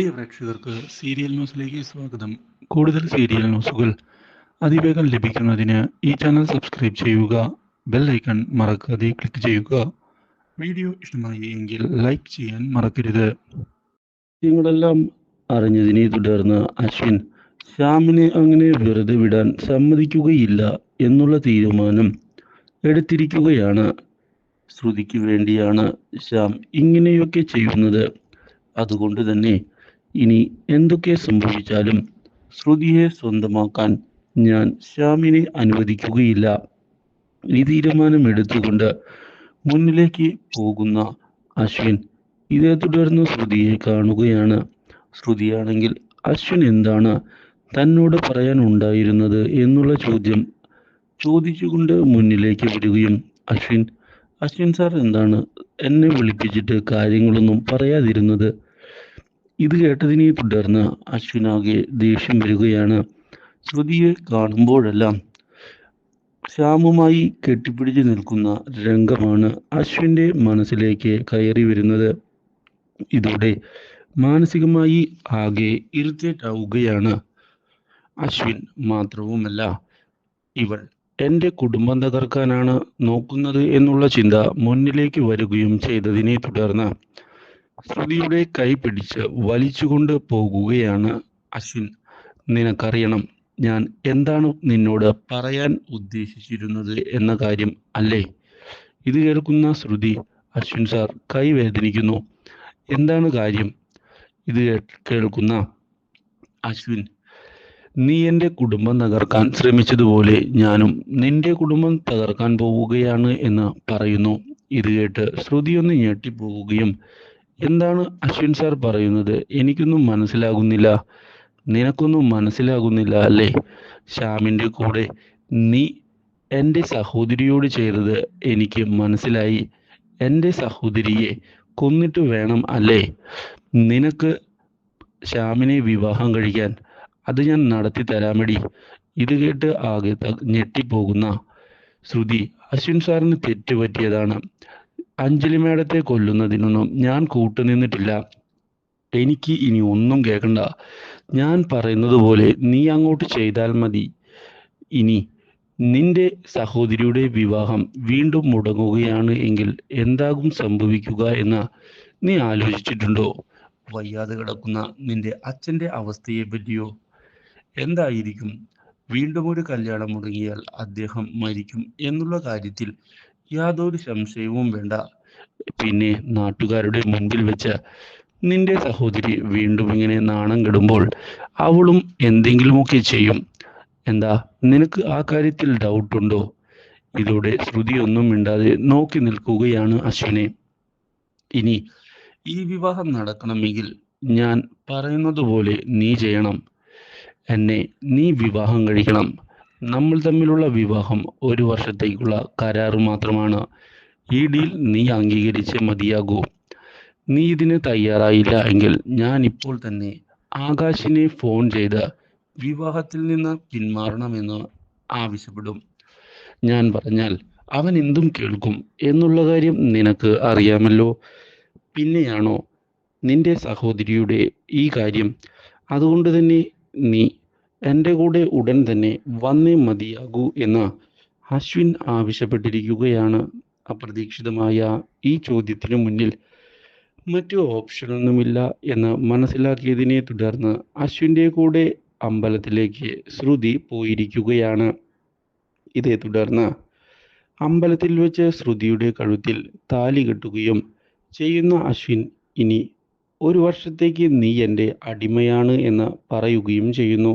പ്രിയ പ്രേക്ഷകർക്ക് സീരിയൽ ന്യൂസിലേക്ക് സ്വാഗതം. കൂടുതൽ സീരിയൽ ന്യൂസുകൾ അതിവേഗം ലഭിക്കുന്നതിന് ഈ ചാനൽ സബ്സ്ക്രൈബ് ചെയ്യുക ബെൽ ഐക്കൺ മറക്കാതെ ക്ലിക്ക് ചെയ്യുക. വീഡിയോ ഇഷ്ടമായി എങ്കിൽ ലൈക്ക് ചെയ്യാൻ മറക്കരുത്. നിങ്ങളെല്ലാം അറിഞ്ഞതിനെ തുടർന്ന് അശ്വിൻ ശ്യാമിനെ അങ്ങനെ വെറുതെ വിടാൻ സമ്മതിക്കുകയില്ല എന്നുള്ള തീരുമാനം എടുത്തിരിക്കുകയാണ്. ശ്രുതിക്ക് വേണ്ടിയാണ് ശ്യാം ഇങ്ങനെയൊക്കെ ചെയ്യുന്നത്. അതുകൊണ്ട് തന്നെ ഇനി എന്തൊക്കെ സംഭവിച്ചാലും ശ്രുതിയെ സ്വന്തമാക്കാൻ ഞാൻ ശ്യാമിനെ അനുവദിക്കുകയില്ല. ഈ തീരുമാനം എടുത്തുകൊണ്ട് മുന്നിലേക്ക് പോകുന്ന അശ്വിൻ ഇതേ തുടർന്ന് ശ്രുതിയെ കാണുകയാണ്. ശ്രുതിയാണെങ്കിൽ അശ്വിൻ എന്താണ് തന്നോട് പറയാൻ ഉണ്ടായിരുന്നത് എന്നുള്ള ചോദ്യം ചോദിച്ചുകൊണ്ട് മുന്നിലേക്ക് വരികയും അശ്വിൻ അശ്വിൻ സാർ എന്താണ് എന്നെ വിളിപ്പിച്ചിട്ട് കാര്യങ്ങളൊന്നും പറയാതിരുന്നത്? ഇത് കേട്ടതിനെ തുടർന്ന് അശ്വിനാകെ ദേഷ്യം വരികയാണ്. ശ്രുതിയെ കാണുമ്പോഴെല്ലാം ശ്യാമുമായി കെട്ടിപ്പിടിച്ച് നിൽക്കുന്ന രംഗമാണ് അശ്വിന്റെ മനസ്സിലേക്ക് കയറി വരുന്നത്. ഇതോടെ മാനസികമായി ആകെ ഇറിറ്റേറ്റ് ആവുകയാണ് അശ്വിൻ മാത്രവുമല്ല. ഇവൾ എന്റെ കുടുംബം തകർക്കാനാണ് നോക്കുന്നത് എന്നുള്ള ചിന്ത മുന്നിലേക്ക് വരികയും ചെയ്തതിനെ തുടർന്ന് ശ്രുതിയുടെ കൈ പിടിച്ച് വലിച്ചുകൊണ്ട് പോകുകയാണ് അശ്വിൻ. നിനക്കറിയണം ഞാൻ എന്താണ് നിന്നോട് പറയാൻ ഉദ്ദേശിച്ചിരുന്നത് എന്ന കാര്യം അല്ലേ? ഇത് കേൾക്കുന്ന ശ്രുതി അശ്വിൻ സാർ കൈ വേദനിക്കുന്നു. എന്താണ് കാര്യം? ഇത് കേൾക്കുന്ന അശ്വിൻ. നീ എന്റെ കുടുംബം തകർക്കാൻ ശ്രമിച്ചതുപോലെ ഞാനും നിന്റെ കുടുംബം തകർക്കാൻ പോവുകയാണ് എന്ന് പറയുന്നു. ഇത് കേട്ട് ശ്രുതി ഒന്ന് ഞെട്ടിപ്പോവുകയും എന്താണ് അശ്വിൻ സാർ പറയുന്നത്? എനിക്കൊന്നും മനസ്സിലാകുന്നില്ല. നിനക്കൊന്നും മനസ്സിലാകുന്നില്ല അല്ലേ? ശ്യാമിന്റെ കൂടെ നീ എന്റെ സഹോദരിയോട് ചെയ്തത് എനിക്ക് മനസ്സിലായി. എന്റെ സഹോദരിയെ കൊന്നിട്ട് വേണം അല്ലേ? നിനക്ക് ശ്യാമിനെ വിവാഹം കഴിക്കാൻ. അത് ഞാൻ നടത്തി തരാമടി. ഇത് കേട്ട് ആകെ ഞെട്ടിപ്പോകുന്ന ശ്രുതി അശ്വിൻ സാറിന് തെറ്റ് പറ്റിയതാണ് അഞ്ജലി മേഡത്തെ കൊല്ലുന്നതിനൊന്നും ഞാൻ കൂട്ടുനിന്നിട്ടില്ല. എനിക്ക് ഇനി ഒന്നും കേൾക്കണ്ട. ഞാൻ പറയുന്നത് പോലെ നീ അങ്ങോട്ട് ചെയ്താൽ മതി. ഇനി നിന്റെ സഹോദരിയുടെ വിവാഹം വീണ്ടും മുടങ്ങുകയാണ് എങ്കിൽ എന്താകും സംഭവിക്കുക എന്ന് നീ ആലോചിച്ചിട്ടുണ്ടോ? വയ്യാതെ കിടക്കുന്ന നിന്റെ അച്ഛന്റെ അവസ്ഥയെ പറ്റിയോ? എന്തായിരിക്കും? വീണ്ടും ഒരു കല്യാണം മുടങ്ങിയാൽ അദ്ദേഹം മരിക്കും എന്നുള്ള കാര്യത്തിൽ യാതൊരു സംശയവും വേണ്ട. പിന്നെ നാട്ടുകാരുടെ മുൻപിൽ വെച്ച് നിന്റെ സഹോദരി വീണ്ടും ഇങ്ങനെ നാണം കെടുമ്പോൾ അവളും എന്തെങ്കിലുമൊക്കെ ചെയ്യും. എന്താ നിനക്ക് ആ കാര്യത്തിൽ ഡൗട്ട് ഉണ്ടോ? ഇതോടെ ശ്രുതി ഒന്നും മിണ്ടാതെ നോക്കി നിൽക്കുകയാണ് അശ്വിനെ. ഇനി ഈ വിവാഹം നടക്കണമെങ്കിൽ ഞാൻ പറയുന്നത് പോലെ നീ ചെയ്യണം. എന്നെ നീ വിവാഹം കഴിക്കണം. നമ്മൾ തമ്മിലുള്ള വിവാഹം ഒരു വർഷത്തേക്കുള്ള കരാർ മാത്രമാണ്. ഈ ഡീൽ നീ അംഗീകരിച്ച് മതിയാകൂ. നീ ഇതിന് തയ്യാറായില്ല എങ്കിൽ ഞാൻ ഇപ്പോൾ തന്നെ ആകാശിനെ ഫോൺ ചെയ്ത് വിവാഹത്തിൽ നിന്ന് പിന്മാറണമെന്ന് ആവശ്യപ്പെടും. ഞാൻ പറഞ്ഞാൽ അവൻ എന്തും കേൾക്കും എന്നുള്ള കാര്യം നിനക്ക് അറിയാമല്ലോ. പിന്നെയാണോ നിന്റെ സഹോദരിയുടെ ഈ കാര്യം? അതുകൊണ്ട് തന്നെ നീ എന്റെ കൂടെ ഉടൻ തന്നെ വന്നേ മതിയാകൂ എന്ന് അശ്വിൻ ആവശ്യപ്പെട്ടിരിക്കുകയാണ്. അപ്രതീക്ഷിതമായ ഈ ചോദ്യത്തിനു മുന്നിൽ മറ്റു ഓപ്ഷനൊന്നുമില്ല എന്ന് മനസ്സിലാക്കിയതിനെ തുടർന്ന് അശ്വിന്റെ കൂടെ അമ്പലത്തിലേക്ക് ശ്രുതി പോയിരിക്കുകയാണ്. ഇതേ തുടർന്ന് അമ്പലത്തിൽ വെച്ച് ശ്രുതിയുടെ കഴുത്തിൽ താലി കെട്ടുകയും ചെയ്യുന്ന അശ്വിൻ ഇനി ഒരു വർഷത്തേക്ക് നീ എന്റെ അടിമയാണ് എന്ന് പറയുകയും ചെയ്യുന്നു.